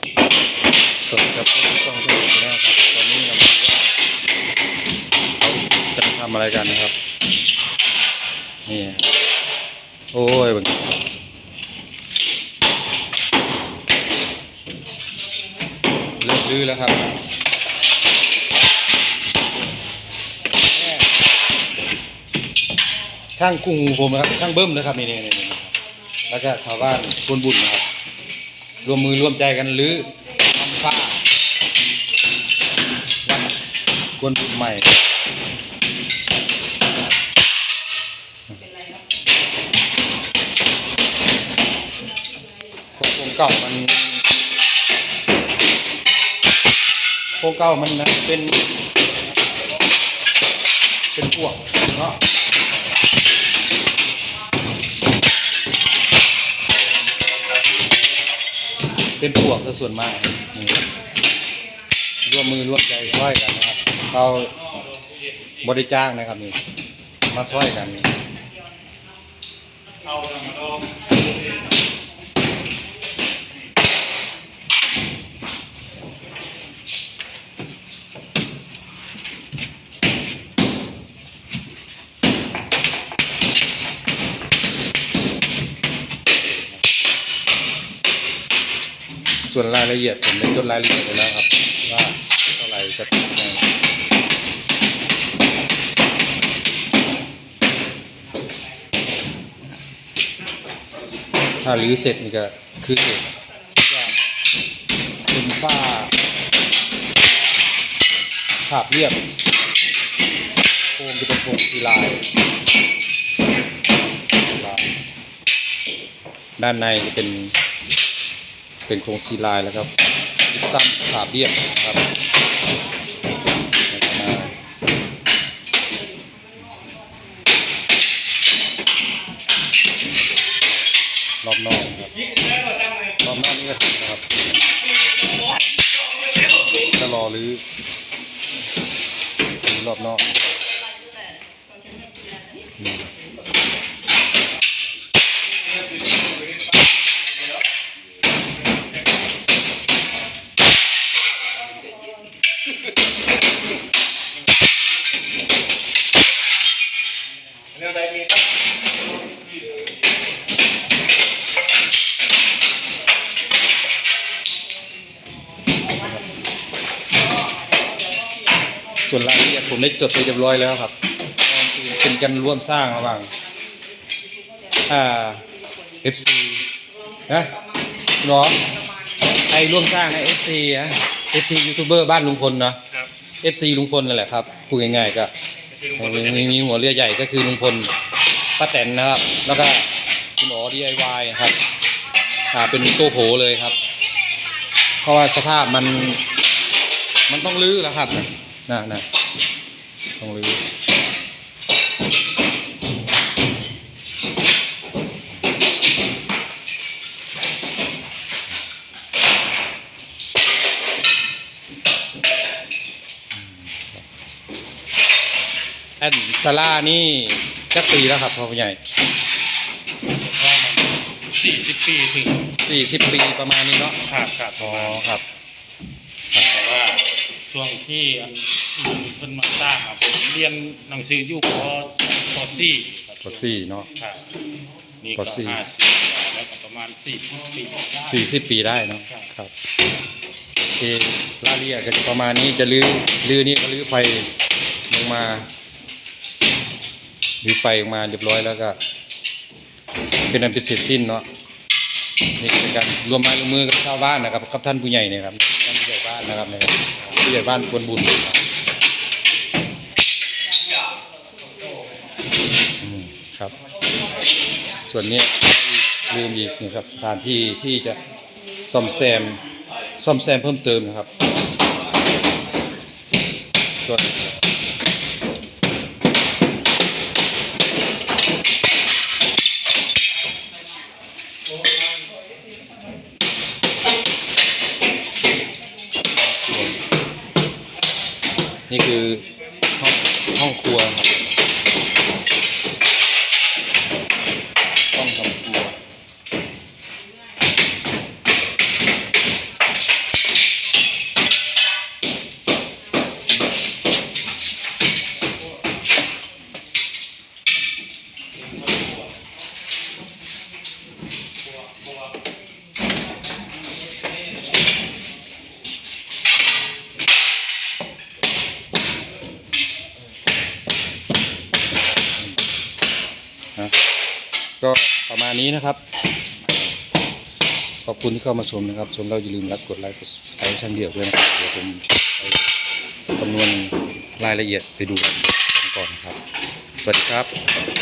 สวัสดีครับผู้ชมทุกท่านนะครับตอนนี้เรามาดูว่าเขาจะทำอะไรกันนะครับ นี่โอ้ยบังเริ่มลื้อแล้วครับช่างกุ้งผมนะครับช่างเบิ้มนะครับนี่นี่นี่แล้วก็ชาวบ้านคนบุญนะครับ รวมมือร่วมใจกันรื้อทำฝ้าวัดกวนบุญใหม่โครงเก่ามันโครงเก่ามันนะเป็น เป็นพวกเนาะ เป็นพวกซะส่วนมากร่วมมือร่วมใจช่วยกันนะครับเราบริจ้างนะครับนี่มาช่วยกัน ส่วนรายละเอียดผมได้จดรายละเอียดไปแล้วครับ ว่าเท่าไหร่จะทำยังถ้ารื้อเสร็จนี่ก็คือเสร็จทุกอย่างเป็นฝ้าภาพเรียบโครงจะเป็นโครงสีลายด้านในจะเป็น เป็นโครงซีลายแล้วครับยิบซ้ำขาเบี้ยนครับรอบนอกครับรอบนอกนี่ก็ถึงนะครับจะรอหรือหรือรอบนอกอื ส่วนรายละเอียดผมได้จดไปเรียบร้อยแล้วครับเป็นกันร่วมสร้างระหว่างอ่า FC นะเนาะไอร่วมสร้างใน FC นะ FC ยูทูบเบอร์บ้านลุงพลเนาะครับ FC ลุงพลนั่นแหละครับพูดง่ายๆก็มีมีหัวเรือใหญ่ก็คือลุงพล ป้าแตนนะครับ แล้วก็คุณหมอ DIY ครับอ่าเป็นตัวโผเลยครับ เพราะว่าสภาพมัน มันต้องลื้อแล้วครับนะนะต้องลื้อแอนซาร่านี่ จักปีแล้วครับพ่อผู้ใหญ่ว่ามันสี่สิบปีถึงสี่สิบปีประมาณนี้เนาะขาดขาดอ๋อครับ แต่ว่าช่วงที่อันลุงเพิ่นมาสร้างอะผมเรียนหนังสืออยู่ปปสี่ครับก็สี่เนาะครับนี่ปก็สี่ ห้าสิบแล้วก็ประมาณสี่สิบปีได้สี่สิบปีได้เนาะครับโอเครายละเอียดก็จะประมาณนี้จะลื้อลื้อนี่ก็ลื้อไฟลงมา ลื้อไฟออกมาเรียบร้อยแล้วก็ เป็นอันเป็นเสร็จสิ้นเนาะนี่ก็เป็นการรวมไม้รวมมือกับชาวบ้านนะครับกับท่านผู้ใหญ่เนะครับท่านผู้ใหญ่บ้านนะครับนะครับผู้ใหญ่บ้านกวนบุญครับครับ ส่วนนี้ลืมอีกนะครับสถานที่ที่จะซ่อมแซมซ่อมแซมเพิ่มเติมนะครับส่วน นี่คือห้องห้องครัวครับ นี้นะครับ ขอบคุณที่เข้ามาชมนะครับ ชมเราอย่าลืมรักกดไลค์กดไลค์ช่างเดียวด้วยนะครับเดี๋ยวผมไปคำนวณรายละเอียดไปดูกันก่อนนะครับ สวัสดีครับ